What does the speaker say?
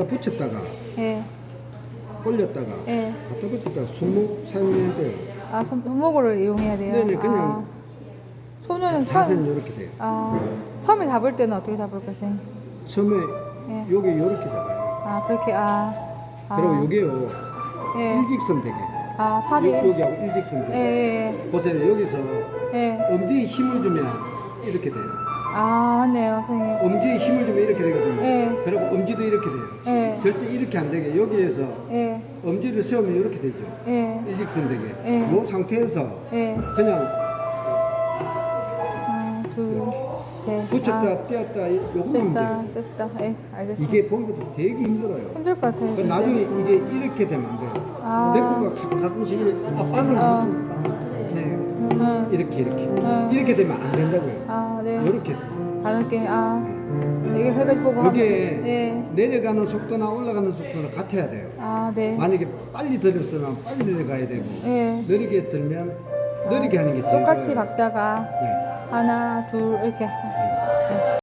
갖다 붙였다가 예. 올렸다가 예. 갖다 붙였다가 손목 사용해야 돼요. 아, 손, 손목으를 이용해야 돼요? 네네, 그냥 아, 손은 자세는 처음, 이렇게 돼요. 아, 처음에 잡을 때는 어떻게 잡을까요, 선생님? 처음에 예. 요게 요렇게 잡아요. 아, 그렇게, 아. 아, 그리고 요게요 예. 일직선 되게. 아, 팔이. 요- 여기하고 일직선 예, 되게. 예, 보세요 여기서 예. 예. 엄지에 힘을 주면 이렇게 돼요. 아, 맞네요, 선생님. 엄지에 힘을 주면 이렇게 되거든요. 예. 그리고 엄지도 이렇게 돼요. 예. 절대 이렇게 안 되게 여기에서 예, 엄지를 세우면 이렇게 되죠. 예, 일직선 되게. 예. 이 상태에서 예. 그냥 하나, 둘, 셋. 붙였다 아, 떼었다 하면 돼요. 뗐다. 예, 알겠습니다. 이게 보기보다 되게 힘들어요. 힘들 것 같아요, 그 진짜. 나중에 이게 이렇게 되면 안 돼요. 아. 내 거가 가- 가끔씩 이렇게 아, 빵을 어. 안 네. 응. 이렇게 이렇게 응. 이렇게 되면 안 된다고요. 아, 네. 이렇게 다른 게, 아. 이게 해가지고 보고 하면. 이게 예. 내려가는 속도나 올라가는 속도는 같아야 돼요. 아, 네. 만약에 빨리 들었으면 빨리 내려가야 되고 예. 느리게 들면 느리게 하는 게 제일 똑같이 좋아요. 박자가 네. 하나, 둘, 이렇게. 네.